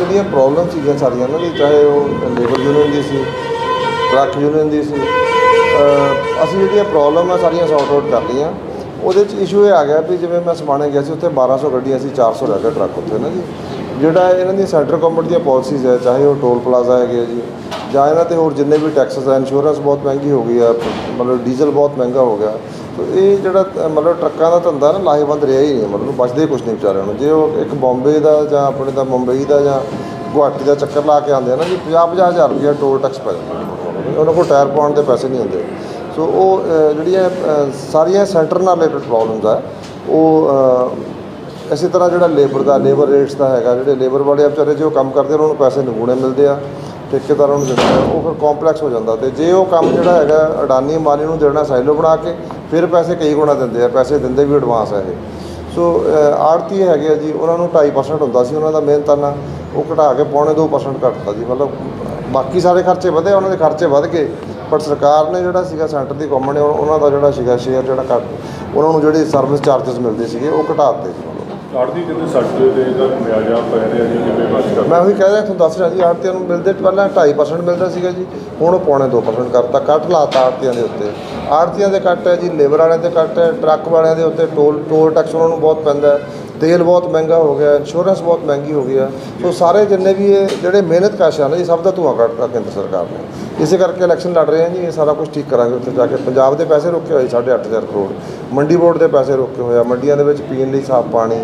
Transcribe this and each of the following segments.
ਜਿਹੜੀਆਂ ਪ੍ਰੋਬਲਮ ਸੀਗੀਆਂ ਸਾਰੀਆਂ ਨਾ ਜੀ ਚਾਹੇ ਉਹ ਲੇਬਰ ਯੂਨੀਅਨ ਦੀ ਸੀ ਟਰੱਕ ਯੂਨੀਅਨ ਦੀ ਸੀ ਅਸੀਂ ਜਿਹੜੀਆਂ ਪ੍ਰੋਬਲਮ ਆ ਸਾਰੀਆਂ ਸੌਰਟ ਆਊਟ ਕਰ ਲਈਆਂ। ਉਹਦੇ ਚ ਇਸ਼ੂ ਇਹ ਆ ਗਿਆ ਵੀ ਜਿਵੇਂ ਮੈਂ ਸਮਾਣੇ ਗਿਆ ਸੀ, ਉੱਥੇ 1200 ਗੱਡੀਆਂ ਸੀ 400 ਰਹਿ ਗਿਆ ਟਰੱਕ ਉੱਥੇ ਨਾ ਜੀ। ਜਿਹੜਾ ਇਹਨਾਂ ਦੀ ਸੈਂਟਰ ਗਵਰਨਮੈਂਟ ਦੀਆਂ ਪਾਲਿਸੀਜ਼ ਹੈ, ਚਾਹੇ ਉਹ ਟੋਲ ਪਲਾਜ਼ਾ ਹੈਗੇ ਆ ਜੀ ਜਾਂ ਇਹਨਾਂ ਤੇ ਹੋਰ ਜਿੰਨੇ ਵੀ ਟੈਕਸਸ ਆ ਇੰਸ਼ੋਰੈਂਸ ਬਹੁਤ ਮਹਿੰਗੀ ਹੋ ਗਈ ਆ, ਮਤਲਬ ਡੀਜ਼ਲ ਬਹੁਤ ਮਹਿੰਗਾ ਹੋ ਗਿਆ। ਸੋ ਇਹ ਜਿਹੜਾ, ਮਤਲਬ ਟਰੱਕਾਂ ਦਾ ਧੰਦਾ ਨਾ, ਲਾਹੇਵੰਦ ਰਿਹਾ ਹੀ ਨਹੀਂ, ਮਤਲਬ ਬਚਦੇ ਕੁਝ ਨਹੀਂ ਵਿਚਾਰਿਆਂ ਨੂੰ। ਜੇ ਉਹ ਇੱਕ ਬੰਬੇ ਦਾ ਜਾਂ ਆਪਣੇ ਦਾ ਮੁੰਬਈ ਦਾ ਜਾਂ ਗੁਹਾਟੀ ਦਾ ਚੱਕਰ ਲਾ ਕੇ ਆਉਂਦੇ ਆ ਨਾ ਜੀ 50 ਹਜ਼ਾਰ ਰੁਪਇਆ ਟੋਲ ਟੈਕਸ ਪੈ ਜਾਂਦਾ। ਉਹਨਾਂ ਕੋਲ ਟਾਇਰ ਪਾਉਣ ਦੇ ਪੈਸੇ ਨਹੀਂ ਹੁੰਦੇ। ਸੋ ਉਹ ਜਿਹੜੀਆਂ ਸਾਰੀਆਂ ਸੈਂਟਰ ਨਾਲ ਰਿਲੇਟਡ ਪ੍ਰੋਬਲਮਸ ਆ। ਉਹ ਇਸੇ ਤਰ੍ਹਾਂ ਜਿਹੜਾ ਲੇਬਰ ਦਾ ਲੇਬਰ ਰੇਟਸ ਦਾ ਹੈਗਾ, ਜਿਹੜੇ ਲੇਬਰ ਵਾਲੇ ਆ, ਵਿਚਾਰੇ ਜੋ ਕੰਮ ਕਰਦੇ ਉਹਨਾਂ ਨੂੰ ਪੈਸੇ ਨਿਗੂਣੇ ਮਿਲਦੇ ਆ। ਠੇਕੇਦਾਰਾਂ ਨੂੰ ਜਿਹੜਾ ਉਹ ਫਿਰ ਕੰਪਲੈਕਸ ਹੋ ਜਾਂਦਾ ਤੇ ਜੇ ਉਹ ਕੰਮ ਜਿਹੜਾ ਹੈਗਾ ਅਡਾਨੀ ਅੰਬਾਨੀ ਨੂੰ ਦੇਣਾ ਸਾਈਲੋ ਬਣਾ ਕੇ, ਫਿਰ ਪੈਸੇ ਕਈ ਗੁਣਾ ਦਿੰਦੇ ਆ, ਪੈਸੇ ਦਿੰਦੇ ਵੀ ਐਡਵਾਂਸ ਆ ਇਹ। ਸੋ ਆੜਤੀ ਹੈਗੇ ਆ ਜੀ, ਉਹਨਾਂ ਨੂੰ 2.5% ਹੁੰਦਾ ਸੀ, ਉਹਨਾਂ ਦਾ ਮਿਹਨਤਾਨਾ ਉਹ ਘਟਾ ਕੇ ਪੌਣੇ 2% ਘਟਤਾ ਜੀ, ਮਤਲਬ ਬਾਕੀ ਸਾਰੇ ਖਰਚੇ ਵਧੇ, ਉਹਨਾਂ ਦੇ ਖਰਚੇ ਵਧ ਗਏ ਪਰ ਸਰਕਾਰ ਨੇ ਜਿਹੜਾ ਸੀਗਾ ਸੈਂਟਰ ਦੀ ਗਵਰਨਮੈਂਟ ਨੇ ਉਹਨਾਂ ਦਾ ਜਿਹੜਾ ਸੀਗਾ ਸ਼ੇਅਰ ਜਿਹੜਾ ਘੱਟ, ਉਹਨਾਂ ਨੂੰ ਜਿਹੜੇ ਸਰਵਿਸ ਚਾਰजेस ਮਿਲਦੇ ਸੀਗੇ, ਉਹ ਘਟਾ ਦਿੱਤੇ ਜੀ ਕਹਿੰਦੇ ਸੱਟ ਦੇ ਦਾ ਮਿਆਜਾ ਪੈ ਰਿਹਾ ਜੀ ਕਿਵੇਂ ਬਚ ਕਰ ਮੈਂ ਉਹੀ ਕਹਿ ਰਿਹਾ, ਤੁਹਾਨੂੰ ਦੱਸ ਰਿਹਾ ਜੀ ਆੜਤੀਆਂ ਨੂੰ ਮਿਲਦੇ ਪਹਿਲਾਂ 2.5% ਮਿਲਦਾ ਸੀਗਾ ਜੀ, ਹੁਣ ਉਹ ਪੌਣੇ 2% ਕਰਤਾ, ਕੱਟ ਲਾਤਾ ਆੜਤੀਆਂ ਦੇ ਉੱਤੇ। ਆੜਤੀਆਂ ਦੇ ਕੱਟ ਹੈ ਜੀ, ਲੇਬਰ ਵਾਲਿਆਂ ਦੇ ਕੱਟ ਹੈ, ਟਰੱਕ ਵਾਲਿਆਂ ਦੇ ਉੱਤੇ ਟੋਲ ਟੋਲ ਟੈਕਸ ਉਹਨਾਂ ਨੂੰ ਬਹੁਤ ਪੈਂਦਾ ਤੇਲ ਬਹੁਤ ਮਹਿੰਗਾ ਹੋ ਗਿਆ ਇੰਸ਼ੋਰੈਂਸ ਬਹੁਤ ਮਹਿੰਗੀ ਹੋ ਗਈ ਹੈ ਸੋ ਸਾਰੇ ਜਿੰਨੇ ਵੀ ਇਹ ਜਿਹੜੇ ਮਿਹਨਤ ਕਾਸ਼ ਆ ਨਾ ਜੀ ਸਭ ਦਾ ਧੂਆਂ ਕੱਢਤਾ ਕੇਂਦਰ ਸਰਕਾਰ ਨੇ। ਇਸੇ ਕਰਕੇ ਇਲੈਕਸ਼ਨ ਲੜ ਰਹੇ ਆ ਜੀ, ਇਹ ਸਾਰਾ ਕੁਝ ਠੀਕ ਕਰਾਂਗੇ ਉੱਥੇ ਜਾ ਕੇ। ਪੰਜਾਬ ਦੇ ਪੈਸੇ ਰੋਕੇ ਹੋਏ 8.5 ਕਰੋੜ। ਮੰਡੀ ਬੋਰਡ ਦੇ ਪੈਸੇ ਰੋਕੇ ਹੋਏ ਆ, ਮੰਡੀਆਂ ਦੇ ਵਿੱਚ ਪੀਣ ਲਈ ਸਾਫ਼ ਪਾਣੀ,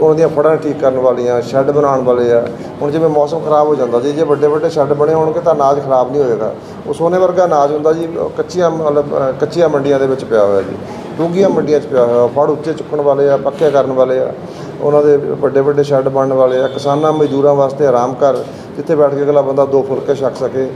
ਉਹਨਾਂ ਦੀਆਂ ਫੜਾਂ ਠੀਕ ਕਰਨ ਵਾਲੀਆਂ, ਸ਼ੈੱਡ ਬਣਾਉਣ ਵਾਲੇ ਆ। ਹੁਣ ਜਿਵੇਂ ਮੌਸਮ ਖਰਾਬ ਹੋ ਜਾਂਦਾ ਜੀ ਜੇ ਵੱਡੇ ਵੱਡੇ ਸ਼ੈੱਡ ਬਣੇ ਹੋਣਗੇ ਤਾਂ ਅਨਾਜ ਖਰਾਬ ਨਹੀਂ ਹੋਏਗਾ। ਉਹ ਸੋਨੇ ਵਰਗਾ ਅਨਾਜ ਹੁੰਦਾ ਜੀ ਕੱਚੀਆਂ ਮਤਲਬ ਕੱਚੀਆਂ ਮੰਡੀਆਂ ਦੇ ਵਿੱਚ ਪਿਆ ਹੋਇਆ ਜੀ। ਡੂੰਘੀਆਂ ਮੰਡੀਆਂ 'ਚ ਪਿਆ ਹੋਇਆ ਫੜ ਉੱਚੇ ਚੁੱਕਣ ਵਾਲੇ ਆ, ਪੱਕੇ ਕਰਨ ਵਾਲੇ ਆ, ਉਹਨਾਂ ਦੇ ਵੱਡੇ ਵੱਡੇ ਸ਼ੈੱਡ ਬਣਨ ਵਾਲੇ ਆ, ਕਿਸਾਨਾਂ ਮਜ਼ਦੂਰਾਂ ਵਾਸਤੇ ਆਰਾਮ ਘਰ ਜਿੱਥੇ ਬੈਠ ਕੇ ਅਗਲਾ ਬੰਦਾ ਦੋ ਫੁਲਕੇ ਛਕ ਸਕੇ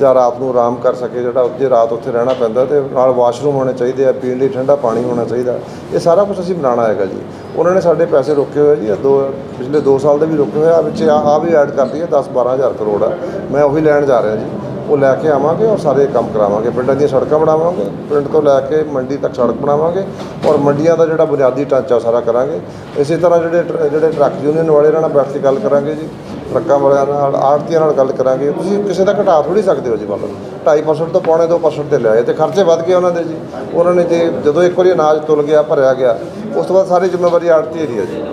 ਜਾਂ ਰਾਤ ਨੂੰ ਆਰਾਮ ਕਰ ਸਕੇ, ਜਿਹੜਾ ਉੱਥੇ ਰਾਤ ਉੱਥੇ ਰਹਿਣਾ ਪੈਂਦਾ ਤੇ ਨਾਲ ਵਾਸ਼ਰੂਮ ਹੋਣੇ ਚਾਹੀਦੇ ਆ, ਪੀਣ ਲਈ ਠੰਡਾ ਪਾਣੀ ਹੋਣਾ ਚਾਹੀਦਾ, ਇਹ ਸਾਰਾ ਕੁਝ ਅਸੀਂ ਬਣਾਉਣਾ ਹੈਗਾ ਜੀ। ਉਹਨਾਂ ਨੇ ਸਾਡੇ ਪੈਸੇ ਰੋਕੇ ਹੋਏ ਜੀ, ਇਹ ਦੋ, ਪਿਛਲੇ 2 ਸਾਲ ਦੇ ਵੀ ਰੋਕੇ ਹੋਏ ਆ ਵਿੱਚ ਆ ਆ ਵੀ ਐਡ ਕਰਤੀ ਹੈ 10 12000 ਕਰੋੜ ਆ, ਮੈਂ ਉਹੀ ਲੈਣ ਜਾ ਰਿਹਾ ਜੀ। ਉਹ ਲੈ ਕੇ ਆਵਾਂਗੇ ਔਰ ਸਾਰੇ ਕੰਮ ਕਰਾਵਾਂਗੇ। ਪਿੰਡਾਂ ਦੀਆਂ ਸੜਕਾਂ ਬਣਾਵਾਂਗੇ, ਪਿੰਡ ਤੋਂ ਲੈ ਕੇ ਮੰਡੀ ਤੱਕ ਸੜਕ ਬਣਾਵਾਂਗੇ ਔਰ ਮੰਡੀਆਂ ਦਾ ਜਿਹੜਾ ਬੁਨਿਆਦੀ ਢਾਂਚਾ ਉਹ ਸਾਰਾ ਕਰਾਂਗੇ। ਇਸੇ ਤਰ੍ਹਾਂ ਜਿਹੜੇ ਟਰ- ਜਿਹੜੇ ਟਰੱਕ ਯੂਨੀਅਨ ਵਾਲੇ ਨਾਲ ਬੈਠ ਕੇ ਗੱਲ ਕਰਾਂਗੇ ਜੀ। ਟਰੱਕਾਂ ਵਾਲਿਆਂ ਨਾਲ, ਆੜਤੀਆਂ ਨਾਲ ਗੱਲ ਕਰਾਂਗੇ। ਤੁਸੀਂ ਕਿਸੇ ਦਾ ਘਟਾ ਥੋੜੀ ਸਕਦੇ ਹੋ ਜੀ ਮੰਨ ਲਓ 2.5% ਤੋਂ ਪੌਣੇ 2% ਤੇ ਲਿਆਏ ਤੇ ਖਰਚੇ ਵੱਧ ਗਏ ਉਹਨਾਂ ਦੇ ਜੀ। ਉਹਨਾਂ ਨੇ ਜੇ ਜਦੋਂ ਇੱਕ ਵਾਰੀ ਅਨਾਜ ਤੁਲ ਗਿਆ, ਭਰਿਆ ਗਿਆ, ਉਸ ਤੋਂ ਬਾਅਦ ਸਾਰੀ ਜ਼ਿੰਮੇਵਾਰੀ ਆੜਤੀ ਦੀ ਹੈ ਜੀ।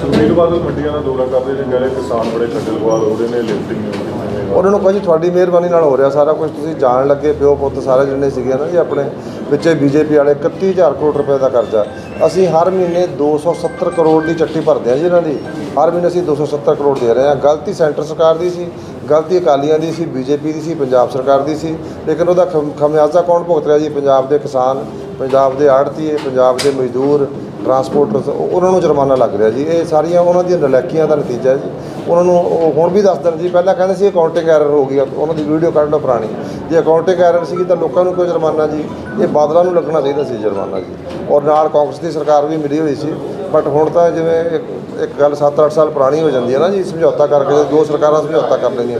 ਸੁਖਬੀਰ ਬਾਦਲ ਮੰਡੀਆਂ ਦਾ ਦੌਰਾ ਕਰਦੇ ਨੇ ਕਿਸਾਨ ਬੜੇ ਖੱਜਲਖੁਆਰ ਹੋ ਰਹੇ ਨੇ ਲਿਫਟਿੰਗ ਉਹਨਾਂ ਨੂੰ ਕਹੋ ਜੀ ਤੁਹਾਡੀ ਮਿਹਰਬਾਨੀ ਨਾਲ ਹੋ ਰਿਹਾ ਸਾਰਾ ਕੁਝ ਤੁਸੀਂ ਜਾਣ ਲੱਗੇ ਪਿਓ ਪੁੱਤ ਸਾਰੇ ਜਿਹੜੇ ਸੀਗੇ ਨਾ ਜੀ ਆਪਣੇ, ਵਿੱਚੇ ਬੀਜੇਪੀ ਵਾਲੇ 31000 ਕਰੋੜ ਰੁਪਏ ਦਾ ਕਰਜ਼ਾ। ਅਸੀਂ ਹਰ ਮਹੀਨੇ 270 ਕਰੋੜ ਦੀ ਚੱਟੀ ਭਰਦੇ ਹਾਂ ਜੀ ਇਹਨਾਂ ਦੀ। ਹਰ ਮਹੀਨੇ ਅਸੀਂ 270 ਕਰੋੜ ਦੇ ਰਹੇ ਹਾਂ। ਗਲਤੀ ਸੈਂਟਰ ਸਰਕਾਰ ਦੀ ਸੀ, ਗਲਤੀ ਅਕਾਲੀਆਂ ਦੀ ਸੀ, ਬੀਜੇਪੀ ਦੀ ਸੀ, ਪੰਜਾਬ ਸਰਕਾਰ ਦੀ ਸੀ। ਲੇਕਿਨ ਉਹਦਾ ਖਮ- ਖਮਿਆਜ਼ਾ ਕੌਣ ਭੁਗਤ ਰਿਹਾ ਜੀ? ਪੰਜਾਬ ਦੇ ਕਿਸਾਨ, ਪੰਜਾਬ ਦੇ ਆੜਤੀਏ, ਪੰਜਾਬ ਦੇ ਮਜ਼ਦੂਰ ਟਰਾਂਸਪੋਰਟਰਸ ਉਹਨਾਂ ਨੂੰ ਜੁਰਮਾਨਾ ਲੱਗ ਰਿਹਾ ਜੀ। ਇਹ ਸਾਰੀਆਂ ਉਹਨਾਂ ਦੀਆਂ ਨਲੈਕੀਆਂ ਦਾ ਨਤੀਜਾ ਜੀ। ਉਹਨਾਂ ਨੂੰ ਉਹ ਹੁਣ ਵੀ ਦੱਸ ਦੇਣ ਜੀ, ਪਹਿਲਾਂ ਕਹਿੰਦੇ ਸੀ ਅਕਾਊਂਟਿੰਗ ਐਰਰ ਹੋ ਗਈ ਉਹਨਾਂ ਦੀ ਵੀਡੀਓ ਕੱਢ ਲਓ ਪੁਰਾਣੀ। ਜੇ ਅਕਾਊਂਟਿੰਗ ਐਰਰ ਸੀਗੀ ਤਾਂ ਲੋਕਾਂ ਨੂੰ ਕਿਉਂ ਜੁਰਮਾਨਾ ਜੀ, ਇਹ ਬਾਦਲਾਂ ਨੂੰ ਲੱਗਣਾ ਚਾਹੀਦਾ ਸੀ ਜੁਰਮਾਨਾ ਜੀ। ਔਰ ਨਾਲ ਕਾਂਗਰਸ ਦੀ ਸਰਕਾਰ ਵੀ ਮਿਲੀ ਹੋਈ ਸੀ। ਬਟ ਹੁਣ ਤਾਂ ਜਿਵੇਂ ਇੱਕ ਇੱਕ ਗੱਲ 7-8 ਸਾਲ ਪੁਰਾਣੀ ਹੋ ਜਾਂਦੀ ਹੈ ਨਾ ਜੀ, ਸਮਝੌਤਾ ਕਰਕੇ ਦੋ ਸਰਕਾਰਾਂ ਸਮਝੌਤਾ ਕਰ ਲੈਂਦੀਆਂ।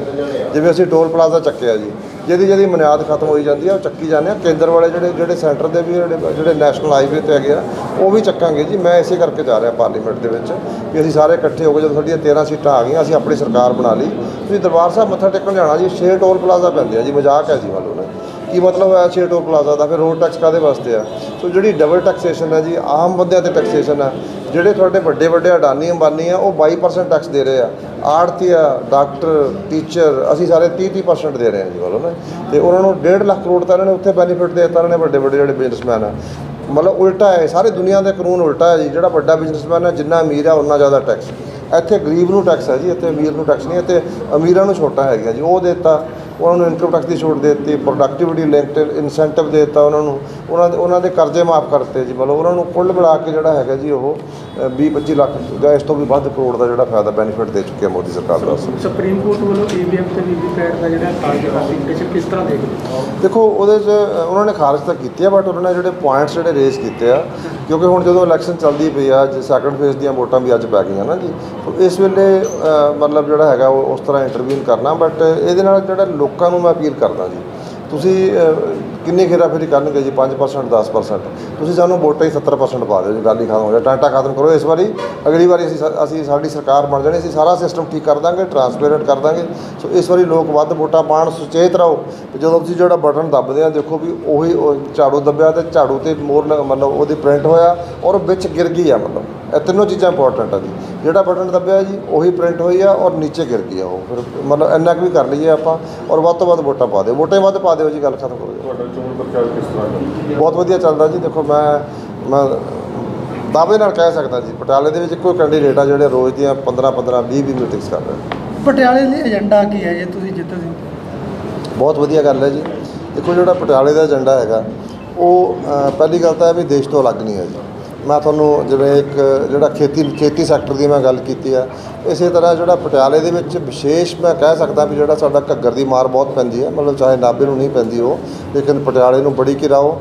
ਜਿਵੇਂ ਅਸੀਂ ਟੋਲ ਪਲਾਜ਼ਾ ਚੱਕਿਆ ਜੀ, ਜਿਹਦੀ ਜਿਹਦੀ ਬੁਨਿਆਦ ਖਤਮ ਹੋਈ ਜਾਂਦੀ ਆ ਉਹ ਚੱਕੀ ਜਾਂਦੇ ਆ ਕੇਂਦਰ ਵਾਲੇ ਜਿਹੜੇ ਜਿਹੜੇ ਸੈਂਟਰ ਦੇ ਵੀ ਜਿਹੜੇ ਜਿਹੜੇ ਨੈਸ਼ਨਲ ਹਾਈਵੇ ਤੇ ਹੈਗੇ ਆ, ਉਹ ਵੀ ਚੱਕਾਂਗੇ ਜੀ। ਮੈਂ ਇਸੇ ਕਰਕੇ ਜਾ ਰਿਹਾ ਪਾਰਲੀਮੈਂਟ ਦੇ ਵਿੱਚ ਵੀ ਅਸੀਂ ਸਾਰੇ ਇਕੱਠੇ ਹੋ ਕੇ ਜਦੋਂ ਸਾਡੀਆਂ 13 ਸੀਟਾਂ ਆ ਗਈਆਂ, ਅਸੀਂ ਆਪਣੀ ਸਰਕਾਰ ਬਣਾ ਲਈ। ਤੁਸੀਂ ਦਰਬਾਰ ਸਾਹਿਬ ਮੱਥਾ ਟੇਕਣ ਜਾਣਾ ਜੀ, ਛੇ ਟੋਲ ਪਲਾਜ਼ਾ ਪੈਂਦੇ ਆ ਜੀ, ਮਜ਼ਾਕ ਹੈ ਜੀ ਵੱਲੋਂ ਨਾ ਕੀ ਮਤਲਬ ਹੈ ਛੇ ਟੋਲ ਪਲਾਜ਼ਾ ਦਾ? ਫਿਰ ਰੋਡ ਟੈਕਸ ਕਾਦੇ ਵਾਸਤੇ ਆ? ਸੋ ਜਿਹੜੀ ਡਬਲ ਟੈਕਸੇਸ਼ਨ ਹੈ ਜੀ, ਆਮ ਬੰਦਿਆਂ ਤੇ ਟੈਕਸੇਸ਼ਨ ਆ ਜਿਹੜੇ ਤੁਹਾਡੇ ਵੱਡੇ ਵੱਡੇ ਅਡਾਨੀ ਅੰਬਾਨੀ ਆ, ਉਹ 22% ਟੈਕਸ ਦੇ ਰਹੇ ਆ। ਆੜਤੀ ਆ ਡਾਕਟਰ ਟੀਚਰ ਅਸੀਂ ਸਾਰੇ 30 30% ਦੇ ਰਹੇ ਹਾਂ ਜੀ ਵੱਲੋਂ ਨਾ। ਤੇ ਉਹਨਾਂ ਨੂੰ 1.5 ਲੱਖ ਕਰੋੜ ਤਾਂ ਇਹਨਾਂ ਨੇ ਉੱਥੇ ਬੈਨੀਫਿਟ ਦੇ ਦਿੱਤਾ, ਇਹਨਾਂ ਨੇ ਵੱਡੇ ਵੱਡੇ ਜਿਹੜੇ ਬਿਜ਼ਨਸਮੈਨ ਆ। ਮਤਲਬ ਉਲਟਾ ਹੈ, ਸਾਰੇ ਦੁਨੀਆ ਦੇ ਕਾਨੂੰਨ ਉਲਟਾ ਹੈ ਜੀ। ਜਿਹੜਾ ਵੱਡਾ ਬਿਜ਼ਨਸਮੈਨ ਹੈ ਜਿੰਨਾ ਅਮੀਰ ਆ ਉਨਾ ਜ਼ਿਆਦਾ ਟੈਕਸ ਇੱਥੇ ਗਰੀਬ ਨੂੰ ਟੈਕਸ ਹੈ ਜੀ, ਇੱਥੇ ਅਮੀਰ ਨੂੰ ਟੈਕਸ ਨਹੀਂ, ਇੱਥੇ ਅਮੀਰਾਂ ਨੂੰ ਛੋਟਾ ਹੈਗਾ ਜੀ। ਉਹ ਦਿੱਤਾ। ਉਹਨਾਂ ਨੂੰ ਇਨਕਮ ਟੈਕਸ ਦੀ ਛੂਟ ਦੇ ਦਿੱਤੀ ਪ੍ਰੋਡਕਟਿਵਿਟੀ ਲਿੰਕਡ ਇਨਸੈਂਟਿਵ ਦੇ ਦਿੱਤਾ ਉਹਨਾਂ ਨੂੰ। ਉਹਨਾਂ ਦੇ ਉਹਨਾਂ ਦੇ ਕਰਜ਼ੇ ਮਾਫ ਕਰਤੇ ਜੀ, ਮਤਲਬ ਉਹਨਾਂ ਨੂੰ ਕੁੱਲ ਮਿਲਾ ਕੇ ਜਿਹੜਾ ਹੈਗਾ ਜੀ ਉਹ 20 25 ਲੱਖ ਜਾਂ ਇਸ ਤੋਂ ਵੀ ਵੱਧ ਕਰੋੜ ਦਾ ਜਿਹੜਾ ਫਾਇਦਾ ਬੈਨੀਫਿਟ ਦੇ ਚੁੱਕੀ ਹੈ ਮੋਦੀ ਸਰਕਾਰ ਦਾ। ਸੁਪਰੀਮ ਕੋਰਟ ਵੱਲੋਂ ਈਵੀਐਮ ਤੇ ਵੀਵੀਪੈਟ ਦਾ ਜਿਹੜਾ ਇੰਟਰਸ਼ਨ ਕਿਸ ਤਰ੍ਹਾਂ ਦੇਖਦੇ ਦੇਖੋ ਉਹਦੇ 'ਚ ਉਹਨਾਂ ਨੇ ਖਾਰਜ ਤਾਂ ਕੀਤੀ ਆ ਬਟ ਉਹਨਾਂ ਨੇ ਜਿਹੜੇ ਪੁਆਇੰਟਸ ਜਿਹੜੇ ਰੇਜ਼ ਕੀਤੇ ਆ ਕਿਉਂਕਿ ਹੁਣ ਜਦੋਂ ਇਲੈਕਸ਼ਨ ਚੱਲਦੀ ਪਈ ਆ ਸੈਕੰਡ ਫੇਜ਼ ਦੀਆਂ ਵੋਟਾਂ ਵੀ ਅੱਜ ਪੈ ਗਈਆਂ ਨਾ ਜੀ ਇਸ ਵੇਲੇ ਮਤਲਬ ਜਿਹੜਾ ਹੈਗਾ ਉਹ ਉਸ ਤਰ੍ਹਾਂ ਇੰਟਰਵੀਨ ਕਰਨਾ ਬਟ ਇਹਦੇ ਨਾਲ ਜਿਹੜਾ ਲੋਕਾਂ ਨੂੰ ਮੈਂ ਅਪੀਲ ਕਰਦਾ ਜੀ ਤੁਸੀਂ ਕਿੰਨੀ ਖੇਰਾਫੇਰੀ ਕਰਨਗੇ ਜੀ? 5% 10% ਤੁਸੀਂ ਸਾਨੂੰ ਵੋਟਾਂ ਹੀ 70% ਪਾ ਦਿਓ ਜੀ, ਗੱਲ ਹੀ ਖਤਮ ਹੋ ਜਾਏ। ਟਾਂਟਾ ਖਤਮ ਕਰੋ ਇਸ ਵਾਰੀ। ਅਗਲੀ ਵਾਰੀ ਅਸੀਂ ਅਸੀਂ ਸਾਡੀ ਸਰਕਾਰ ਬਣ ਜਾਣੀ, ਅਸੀਂ ਸਾਰਾ ਸਿਸਟਮ ਠੀਕ ਕਰ ਦਾਂਗੇ ਟਰਾਂਸਪੇਰੈਂਟ ਕਰ ਦਾਂਗੇ। ਸੋ ਇਸ ਵਾਰੀ ਲੋਕ ਵੱਧ ਵੋਟਾਂ ਪਾਉਣ, ਸੁਚੇਤ ਰਹੋ। ਜਦੋਂ ਤੁਸੀਂ ਜਿਹੜਾ ਬਟਨ ਦੱਬਦੇ ਆ, ਦੇਖੋ ਵੀ ਉਹੀ, ਉਹ ਝਾੜੂ ਦੱਬਿਆ ਤੇ ਝਾੜੂ ਤੇ ਮੋਰ ਲ- ਮਤਲਬ ਉਹਦੀ ਪ੍ਰਿੰਟ ਹੋਇਆ ਔਰ ਵਿੱਚ ਗਿਰ ਗਈ ਆ ਮਤਲਬ। ਇਹ ਤਿੰਨੋਂ ਚੀਜ਼ਾਂ ਇੰਪੋਰਟੈਂਟ ਆ ਜੀ। ਜਿਹੜਾ ਬਟਨ ਦੱਬਿਆ ਜੀ ਉਹੀ ਪ੍ਰਿੰਟ ਹੋਈ ਆ ਔਰ ਨੀਚੇ ਗਿਰ ਗਈ ਆ ਉਹ। ਫਿਰ ਮਤਲਬ ਇੰਨਾ ਕੁ ਵੀ ਕਰ ਲਈਏ ਆਪਾਂ ਔਰ ਵੱਧ ਤੋਂ ਵੱਧ ਵੋਟਾਂ ਪਾ ਦਿਓ। ਵੋਟਾਂ ਵੱਧ ਪਾ ਦਿਓ ਜੀ ਗੱਲ ਖਤਮ ਕਰੋ ਤੁਹਾਡਾ ਚੋਣ ਪ੍ਰਚਾਰ ਕਿਸ ਤਰ੍ਹਾਂ ਬਹੁਤ ਵਧੀਆ ਚੱਲਦਾ ਜੀ। ਦੇਖੋ ਮੈਂ ਮੈਂ ਦਾਅਵੇ ਨਾਲ ਕਹਿ ਸਕਦਾ ਜੀ ਪਟਿਆਲੇ ਦੇ ਵਿੱਚ ਇੱਕੋ ਕੈਂਡੀਡੇਟ ਆ ਜਿਹੜੇ ਰੋਜ਼ ਦੀਆਂ 15 15 20 20 ਮੀਟਿੰਗਸ ਕਰ ਰਹੇ ਪਟਿਆਲੇ ਲਈ ਏਜੰਡਾ ਕੀ ਹੈ ਜੇ ਤੁਸੀਂ ਜਿੱਤਦੇ ਬਹੁਤ ਵਧੀਆ ਗੱਲ ਹੈ ਜੀ। ਦੇਖੋ ਜਿਹੜਾ ਪਟਿਆਲੇ ਦਾ ਏਜੰਡਾ ਹੈਗਾ ਉਹ ਪਹਿਲੀ ਗੱਲ ਤਾਂ ਇਹ ਵੀ ਦੇਸ਼ ਤੋਂ ਅਲੱਗ ਨਹੀਂ ਹੈ ਜੀ। ਮੈਂ ਤੁਹਾਨੂੰ ਜਿਵੇਂ ਇੱਕ ਜਿਹੜਾ ਖੇਤੀ ਖੇਤੀ ਸੈਕਟਰ ਦੀ ਮੈਂ ਗੱਲ ਕੀਤੀ ਆ, ਇਸੇ ਤਰ੍ਹਾਂ ਜਿਹੜਾ ਪਟਿਆਲੇ ਦੇ ਵਿੱਚ ਵਿਸ਼ੇਸ਼ ਮੈਂ ਕਹਿ ਸਕਦਾ ਵੀ ਜਿਹੜਾ ਸਾਡਾ ਘੱਗਰ ਦੀ ਮਾਰ ਬਹੁਤ ਪੈਂਦੀ ਹੈ ਮਤਲਬ ਚਾਹੇ ਨਾਭੇ ਨੂੰ ਨਹੀਂ ਪੈਂਦੀ ਉਹ, ਲੇਕਿਨ ਪਟਿਆਲੇ ਨੂੰ ਬੜੀ ਘਿਰਾਓ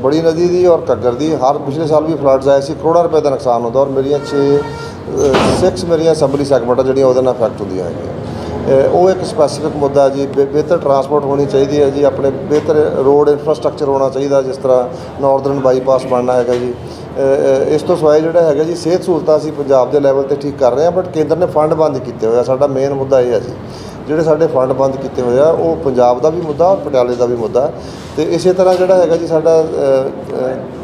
ਬੜੀ ਨਦੀ ਦੀ ਔਰ ਘੱਗਰ ਦੀ, ਹਰ ਪਿਛਲੇ ਸਾਲ ਵੀ ਫਲੱਡਸ ਆਏ ਸੀ, ਕਰੋੜਾਂ ਰੁਪਏ ਦਾ ਨੁਕਸਾਨ ਹੁੰਦਾ ਔਰ ਮੇਰੀਆਂ 6 6 ਮੇਰੀਆਂ ਅਸੈਂਬਲੀ ਸੈਗਮੈਂਟਾਂ ਜਿਹੜੀਆਂ ਉਹਦੇ ਨਾਲ ਅਫੈਕਟ ਹੁੰਦੀਆਂ ਹੈਗੀਆਂ। ਉਹ ਇੱਕ ਸਪੈਸੀਫਿਕ ਮੁੱਦਾ ਜੀ, ਬਿ- ਬਿਹਤਰ ਟਰਾਂਸਪੋਰਟ ਹੋਣੀ ਚਾਹੀਦੀ ਹੈ ਜੀ, ਆਪਣੇ ਬਿਹਤਰ ਰੋਡ ਇਨਫਰਾਸਟ੍ਰਕਚਰ ਹੋਣਾ ਚਾਹੀਦਾ ਜਿਸ ਤਰ੍ਹਾਂ ਨਾਰਦਰਨ ਬਾਈਪਾਸ ਬਣਨਾ ਹੈਗਾ ਜੀ। ਇਸ ਤੋਂ ਸਿਵਾਏ ਜਿਹੜਾ ਹੈਗਾ ਜੀ, ਸਿਹਤ ਸਹੂਲਤਾਂ ਅਸੀਂ ਪੰਜਾਬ ਦੇ ਲੈਵਲ ਤੇ ਠੀਕ ਕਰ ਰਹੇ ਹਾਂ ਬਟ ਕੇਂਦਰ ਨੇ ਫੰਡ ਬੰਦ ਕੀਤੇ ਹੋਏ ਆ, ਸਾਡਾ ਮੇਨ ਮੁੱਦਾ ਇਹ ਹੈ ਜੀ। ਜਿਹੜੇ ਸਾਡੇ ਫੰਡ ਬੰਦ ਕੀਤੇ ਹੋਏ ਆ ਉਹ ਪੰਜਾਬ ਦਾ ਵੀ ਮੁੱਦਾ ਔਰ ਪਟਿਆਲੇ ਦਾ ਵੀ ਮੁੱਦਾ ਹੈ। ਤੇ ਇਸੇ ਤਰ੍ਹਾਂ ਜਿਹੜਾ ਹੈਗਾ ਜੀ ਸਾਡਾ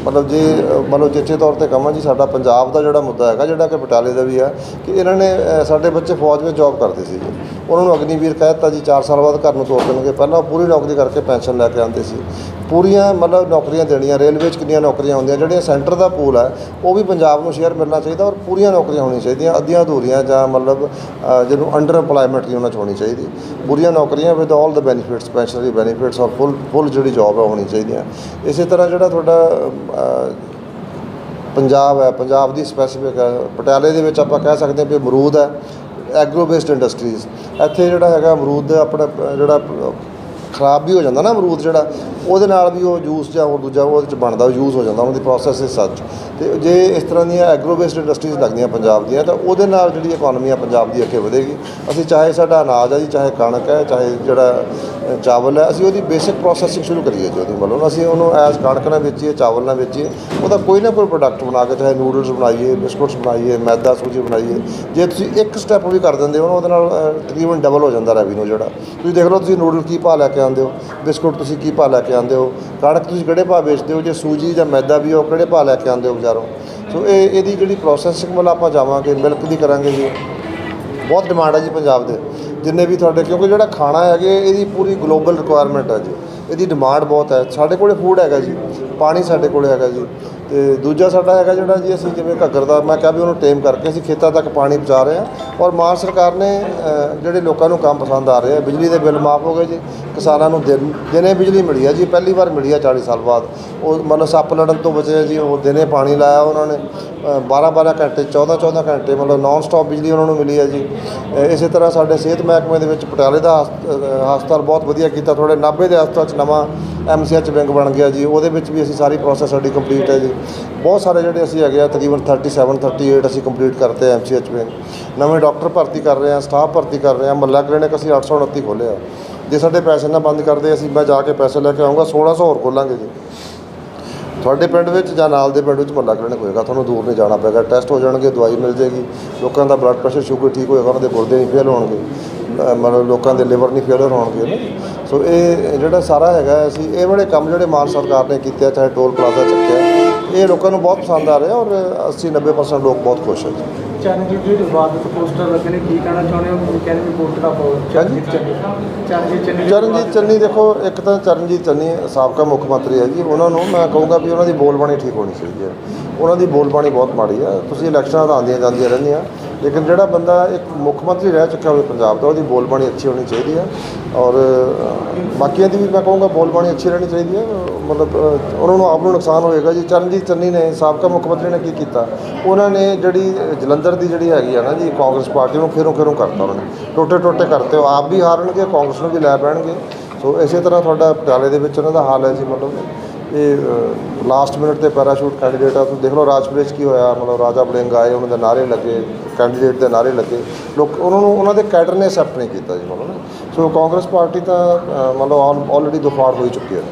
ਮਤਲਬ ਜੇ ਅ, ਮਤਲਬ ਚੇਚੇ ਤੌਰ ਤੇ ਕਹਾਂ ਜੀ ਸਾਡਾ ਪੰਜਾਬ ਦਾ ਜਿਹੜਾ ਮੁੱਦਾ ਹੈਗਾ ਜਿਹੜਾ ਕਿ ਪਟਿਆਲੇ ਦਾ ਵੀ ਆ ਕਿ ਇਹਨਾਂ ਨੇ ਸਾਡੇ ਬੱਚੇ ਫੌਜ ਵਿੱਚ ਜੌਬ ਕਰਦੇ ਸੀ। ਜੀ ਉਹਨਾਂ ਨੂੰ ਅਗਨੀਵੀਰ ਕਹਿ ਦਿੱਤਾ ਜੀ 4 ਸਾਲ ਬਾਅਦ ਘਰ ਨੂੰ ਤੋਰ ਦੇਣਗੇ। ਪਹਿਲਾਂ ਉਹ ਪੂਰੀ ਨੌਕਰੀ ਕਰਕੇ ਪੈਨਸ਼ਨ ਲੈ ਕੇ ਆਉਂਦੇ ਸੀ। ਪੂਰੀਆਂ ਮਤਲਬ ਨੌਕਰੀਆਂ ਦੇਣੀਆਂ ਰੇਲਵੇ 'ਚ ਕਿੰਨੀਆਂ ਨੌਕਰੀਆਂ ਹੁੰਦੀਆਂ, ਜਿਹੜੀਆਂ ਸੈਂਟਰ ਦਾ ਪੂਲ ਹੈ ਉਹ ਵੀ ਪੰਜਾਬ ਨੂੰ ਸ਼ੇਅਰ ਮਿਲਣਾ ਚਾਹੀਦਾ ਔਰ ਪੂਰੀਆਂ ਨੌਕਰੀਆਂ ਹੋਣੀਆਂ ਚਾਹੀਦੀਆਂ, ਅੱਧੀਆਂ ਅਧੂਰੀਆਂ ਜਾਂ ਮਤਲਬ ਜਿਹਨੂੰ ਅੰਡਰ EMPLOYMENT ਨਹੀਂ ਉਹਨਾਂ 'ਚ ਹੋਣੀ ਚਾਹੀਦੀ। ਪੂਰੀਆਂ ਨੌਕਰੀਆਂ with all the benefits pensionary benefits ਔਰ ਫੁੱਲ ਫੁੱਲ ਜਿਹੜੀ ਜੌਬ ਹੈ ਉਹ ਹੋਣੀ ਚਾਹੀਦੀਆਂ। ਇਸੇ ਤਰ੍ਹਾਂ ਜਿਹੜਾ ਤੁਹਾਡਾ ਪੰਜਾਬ ਹੈ, ਪੰਜਾਬ ਦੀ ਸਪੈਸੀਫਿਕ ਹੈ ਪਟਿਆਲੇ ਦੇ ਵਿੱਚ ਆਪਾਂ ਕਹਿ ਸਕਦੇ ਹਾਂ ਵੀ ਅਮਰੂਦ ਹੈ ਐਗਰੋ ਬੇਸਡ ਇੰਡਸਟਰੀਜ਼ ਇੱਥੇ ਜਿਹੜਾ ਹੈਗਾ ਅਮਰੂਦ ਦਾ ਆਪਣਾ, ਜਿਹੜਾ ਖਰਾਬ ਵੀ ਹੋ ਜਾਂਦਾ ਨਾ ਅਮਰੂਦ ਜਿਹੜਾ, ਉਹਦੇ ਨਾਲ ਵੀ ਉਹ ਜੂਸ ਜਾਂ ਹੋਰ ਦੂਜਾ ਉਹਦੇ ਚ ਬਣਦਾ ਯੂਜ਼ ਹੋ ਜਾਂਦਾ, ਉਹਨਾਂ ਦੀ ਪ੍ਰੋਸੈਸ ਇਸ ਸੱਚ ਤੇ ਜੇ ਇਸ ਤਰ੍ਹਾਂ ਦੀਆਂ ਐਗਰੋ ਬੇਸਡ ਇੰਡਸਟਰੀਜ਼ ਲੱਗਦੀਆਂ ਪੰਜਾਬ ਦੀਆਂ, ਤਾਂ ਉਹਦੇ ਨਾਲ ਜਿਹੜੀ ਇਕਨੋਮੀ ਆ, ਪੰਜਾਬ ਦੀ ਅੱਗੇ ਵਧੇਗੀ। ਅਸੀਂ ਚਾਹੇ ਸਾਡਾ ਅਨਾਜ ਆ ਜੀ, ਚਾਹੇ ਕਣਕ ਹੈ, ਚਾਹੇ ਜਿਹੜਾ ਚਾਵਲ ਹੈ। ਅਸੀਂ ਉਹਦੀ ਬੇਸਿਕ ਪ੍ਰੋਸੈਸਿੰਗ ਸ਼ੁਰੂ ਕਰੀਏ ਜੀ ਉਹਦੀ ਮਤਲਬ। ਅਸੀਂ ਉਹਨੂੰ ਐਸ ਕਣਕ ਨਾਲ ਵੇਚੀਏ, ਚਾਵਲ ਨਾਲ ਵੇਚੀਏ। ਉਹਦਾ ਕੋਈ ਨਾ ਕੋਈ ਪ੍ਰੋਡਕਟ ਬਣਾ ਕੇ, ਚਾਹੇ ਨੂਡਲਸ ਬਣਾਈਏ, ਬਿਸਕੁਟਸ ਬਣਾਈਏ, ਮੈਦਾ, ਸੂਜੀ ਬਣਾਈਏ। ਜੇ ਤੁਸੀਂ ਇੱਕ ਸਟੈਪ ਵੀ ਕਰ ਦਿੰਦੇ ਹੋ ਨਾ, ਉਹਦੇ ਨਾਲ ਤਕਰੀਬਨ ਡਬਲ ਹੋ ਜਾਂਦਾ ਰੈਵਨਿਊ ਜਿਹੜਾ। ਤੁਸੀਂ ਦੇਖ ਲਓ, ਤੁਸੀਂ ਨੂਡਲ ਕੀ ਭਾਅ ਲੈ ਕੇ ਆਉਂਦੇ ਹੋ, ਬਿਸਕੁਟ ਤੁਸੀਂ ਕੀ ਭਾਅ ਲੈ ਕੇ ਆਉਂਦੇ ਹੋ, ਕਣਕ ਤੁਸੀਂ ਕਿਹੜੇ ਭਾਅ ਵੇਚਦੇ ਹੋ, ਜੇ ਸੂਜੀ ਜਾਂ ਮੈਦਾ ਵੀ ਉਹ ਕਿਹੜੇ ਭਾਅ ਲੈ ਕੇ ਆਉਂਦੇ ਹੋ ਬਾਜ਼ਾਰੋਂ? ਸੋ ਇਹ, ਇਹਦੀ ਜਿਹੜੀ ਪ੍ਰੋਸੈਸਿੰਗ ਵੱਲ ਆਪਾਂ ਜਾਵਾਂਗੇ ਮਿਲਕ ਦੀ ਕਰਾਂਗੇ ਜੀ। ਬਹੁਤ ਡਿਮਾਂਡ ਹੈ ਜੀ ਪੰਜਾਬ ਦੇ। ਜਿੰਨੇ ਵੀ ਤੁਹਾਡੇ ਕਿਉਂਕਿ ਜਿਹੜਾ ਖਾਣਾ ਹੈਗੇ, ਇਹਦੀ ਪੂਰੀ ਗਲੋਬਲ ਰਿਕੁਆਇਰਮੈਂਟ ਹੈ ਜੀ। ਇਹਦੀ ਡਿਮਾਂਡ ਬਹੁਤ ਹੈ। ਸਾਡੇ ਕੋਲੇ ਫੂਡ ਹੈਗਾ ਜੀ। ਪਾਣੀ ਸਾਡੇ ਕੋਲੇ ਹੈਗਾ ਜੀ। ਤੇ ਦੂਜਾ ਸਾਡਾ ਹੈਗਾ ਜਿਹੜਾ ਜੀ, ਅਸੀਂ ਜਿਵੇਂ ਘੱਗਰ ਦਾ ਮੈਂ ਕਿਹਾ ਵੀ ਉਹਨੂੰ ਟੇਮ ਕਰਕੇ ਅਸੀਂ ਖੇਤਾਂ ਤੱਕ ਪਾਣੀ ਪਹੁੰਚਾ ਰਹੇ ਹਾਂ ਔਰ ਮਾਨ ਸਰਕਾਰ ਨੇ ਜਿਹੜੇ ਲੋਕਾਂ ਨੂੰ ਕੰਮ ਪਸੰਦ ਆ ਰਹੇ ਆ, ਬਿਜਲੀ ਦੇ ਬਿੱਲ ਮਾਫ ਹੋ ਗਏ ਜੀ। ਕਿਸਾਨਾਂ ਨੂੰ ਦਿਨ, ਦਿਨੇ ਬਿਜਲੀ ਮਿਲੀ ਹੈ ਜੀ। ਪਹਿਲੀ ਵਾਰ ਮਿਲੀ ਆ 40 ਸਾਲ ਬਾਅਦ। ਉਹ ਮਤਲਬ ਸੱਪ ਲੜਨ ਤੋਂ ਬਚੇ ਜੀ। ਉਹ ਦਿਨੇ ਪਾਣੀ ਲਾਇਆ ਉਹਨਾਂ ਨੇ। 12 12 ਘੰਟੇ 14 14 ਘੰਟੇ ਮਤਲਬ ਨਾਨ ਸਟਾਪ ਬਿਜਲੀ ਉਹਨਾਂ ਨੂੰ ਮਿਲੀ ਹੈ ਜੀ। ਇਸੇ ਤਰ੍ਹਾਂ ਸਾਡੇ ਸਿਹਤ ਮਹਿਕਮੇ ਦੇ ਵਿੱਚ ਪਟਿਆਲੇ ਦਾ ਹਸਪ- ਹਸਪਤਾਲ ਬਹੁਤ ਵਧੀਆ ਕੀਤਾ। ਥੋੜੇ 90 ਦੇ ਹਸਪਤਾਲ 'ਚ ਨਵਾਂ ਐਮਸੀਐਚ ਬੈਂਕ ਬਣ ਗਿਆ ਜੀ, ਉਹਦੇ ਵਿੱਚ ਵੀ ਅਸੀਂ ਸਾਰੀ ਪ੍ਰੋਸੈਸ ਸਾਡੀ ਕੰਪਲੀਟ ਹੈ ਜੀ। ਬਹੁਤ ਸਾਰੇ ਜਿਹੜੇ ਅਸੀਂ ਹੈਗੇ ਆ, ਤਕਰੀਬਨ 37 38 ਅਸੀਂ ਕੰਪਲੀਟ ਕਰਤੇ ਐਮਸੀਐਚ ਬੈਂਕ ਨਵੇਂ ਡਾਕਟਰ ਭਰਤੀ ਕਰ ਰਹੇ ਹਾਂ ਸਟਾਫ ਭਰਤੀ ਕਰ ਰਹੇ ਹਾਂ ਮੱਲਾ ਕਲੀਨਿਕ ਅਸੀਂ 829 ਖੋਲ੍ਹਿਆ। ਜੇ ਸਾਡੇ ਪੈਸੇ ਨਾ ਬੰਦ ਕਰਦੇ, ਅਸੀਂ ਮੈਂ ਜਾ ਕੇ ਪੈਸੇ ਲੈ ਕੇ ਆਉਂਗਾ 1600 ਹੋਰ ਖੋਲਾਂਗੇ ਜੀ। ਤੁਹਾਡੇ ਪਿੰਡ ਵਿੱਚ ਜਾਂ ਨਾਲ ਦੇ ਪਿੰਡ ਵਿੱਚ ਮਹੱਲਾ ਕਲੀਨਿਕ ਹੋਏਗਾ, ਤੁਹਾਨੂੰ ਦੂਰ ਨਹੀਂ ਜਾਣਾ ਪਏਗਾ, ਟੈਸਟ ਹੋ ਜਾਣਗੇ, ਦਵਾਈ ਮਿਲ ਜੇਗੀ ਲੋਕਾਂ ਦਾ ਬਲੱਡ ਪ੍ਰੈਸ਼ਰ ਸ਼ੂਗਰ ਠੀਕ ਹੋਏਗਾ, ਉਹਨਾਂ ਦੇ ਗੁਰਦੇ ਨਹੀਂ ਫੇਲ ਹੋਣਗੇ ਮਤਲਬ ਲੋਕਾਂ ਦੇ ਲਿਵਰ ਨਹੀਂ ਫੇਲਰ ਹੋਣਗੇ। ਨਾ ਸੋ ਇਹ ਜਿਹੜਾ ਸਾਰਾ ਹੈਗਾ ਅਸੀਂ ਇਹ ਵਾਲੇ ਕੰਮ ਜਿਹੜੇ ਮਾਨ ਸਰਕਾਰ ਨੇ ਕੀਤੇ ਆ, ਚਾਹੇ ਟੋਲ ਪਲਾਜ਼ਾ ਚੱਕਿਆ ਇਹ ਲੋਕਾਂ ਨੂੰ ਬਹੁਤ ਪਸੰਦ ਆ ਰਿਹਾ ਔਰ 80 90% ਲੋਕ ਬਹੁਤ ਖੁਸ਼ ਹੈ ਜੀ। ਚਰਨਜੀਤ ਜੀ ਵਿਵਾਦਤ ਪੋਸਟਰ ਲੱਗੇ ਨੇ ਕੀ ਕਹਿਣਾ ਚਾਹੁੰਦੇ ਹੋ? ਤੁਸੀਂ ਕਹਿੰਦੇ ਵੀ ਵੋਟ ਦਾ ਪਾਓ? ਚਰਨਜੀਤ ਚੰਨੀ ਚਰਨਜੀਤ ਚੰਨੀ ਦੀ ਚਰਨਜੀਤ ਚੰਨੀ ਦੇਖੋ ਇੱਕ ਤਾਂ ਚਰਨਜੀਤ ਚੰਨੀ ਸਾਬਕਾ ਮੁੱਖ ਮੰਤਰੀ ਹੈ ਜੀ। ਉਹਨਾਂ ਨੂੰ ਮੈਂ ਕਹੂੰਗਾ ਵੀ ਉਹਨਾਂ ਦੀ ਬੋਲਬਾਣੀ ਠੀਕ ਹੋਣੀ ਚਾਹੀਦੀ ਹੈ। ਉਹਨਾਂ ਦੀ ਬੋਲਬਾਣੀ ਬਹੁਤ ਮਾੜੀ ਹੈ। ਤੁਸੀਂ ਇਲੈਕਸ਼ਨਾਂ ਤਾਂ ਆਉਂਦੀਆਂ ਜਾਂਦੀਆਂ ਰਹਿੰਦੀਆਂ। ਲੇਕਿਨ ਜਿਹੜਾ ਬੰਦਾ ਇੱਕ ਮੁੱਖ ਮੰਤਰੀ ਰਹਿ ਚੁੱਕਾ ਹੋਵੇ ਪੰਜਾਬ ਦਾ, ਉਹਦੀ ਬੋਲਬਾਣੀ ਅੱਛੀ ਹੋਣੀ ਚਾਹੀਦੀ ਹੈ ਔਰ ਬਾਕੀਆਂ ਦੀ ਵੀ ਮੈਂ ਕਹੂੰਗਾ ਬੋਲਬਾਣੀ ਅੱਛੀ ਰਹਿਣੀ ਚਾਹੀਦੀ ਹੈ, ਮਤਲਬ ਉਹਨਾਂ ਨੂੰ ਆਪ ਨੂੰ ਨੁਕਸਾਨ ਹੋਏਗਾ ਜੀ। ਚਰਨਜੀਤ ਚੰਨੀ ਨੇ, ਸਾਬਕਾ ਮੁੱਖ ਮੰਤਰੀ ਨੇ ਕੀ ਕੀਤਾ? ਉਹਨਾਂ ਨੇ ਜਿਹੜੀ ਜਲੰਧਰ ਦੀ ਜਿਹੜੀ ਹੈਗੀ ਆ ਨਾ ਜੀ, ਕਾਂਗਰਸ ਪਾਰਟੀ ਨੂੰ ਖੇਰੋਂ ਖੇਰੋਂ ਕਰਤਾ ਉਹਨਾਂ ਨੇ। ਟੋਟੇ ਟੋਟੇ ਕਰਤੇ, ਉਹ ਆਪ ਵੀ ਹਾਰਨਗੇ, ਕਾਂਗਰਸ ਨੂੰ ਵੀ ਲੈ ਪੈਣਗੇ। ਸੋ ਇਸੇ ਤਰ੍ਹਾਂ ਤੁਹਾਡਾ ਪਟਿਆਲੇ ਦੇ ਵਿੱਚ ਉਹਨਾਂ ਦਾ ਹਾਲ ਹੈ ਜੀ, ਮਤਲਬ। ਇਹ ਲਾਸਟ ਮਿੰਟ ਤੇ ਪੈਰਾਸ਼ੂਟ ਕੈਂਡੀਡੇਟ ਆ ਤੁਸੀਂ ਦੇਖ ਲਓ ਰਾਜਪੁਰੇ 'ਚ ਕੀ ਹੋਇਆ ਮਤਲਬ ਰਾਜਾ ਬੜਿੰਗ ਆਏ ਉਹਨਾਂ ਦੇ ਨਾਰੇ ਲੱਗੇ ਕੈਂਡੀਡੇਟ ਦੇ ਨਾਰੇ ਲੱਗੇ ਲੋਕ ਉਹਨਾਂ ਨੂੰ ਉਹਨਾਂ ਦੇ ਕੈਡਰ ਨੇ ਐਕਸੈਪਟ ਨਹੀਂ ਕੀਤਾ ਜੀ ਮਤਲਬ ਨਾ। ਸੋ ਕਾਂਗਰਸ ਪਾਰਟੀ ਤਾਂ ਅ, ਮਤਲਬ ਆਲਰੇਡੀ ਦੁਫਾੜ ਹੋਈ ਚੁੱਕੀ ਹੈ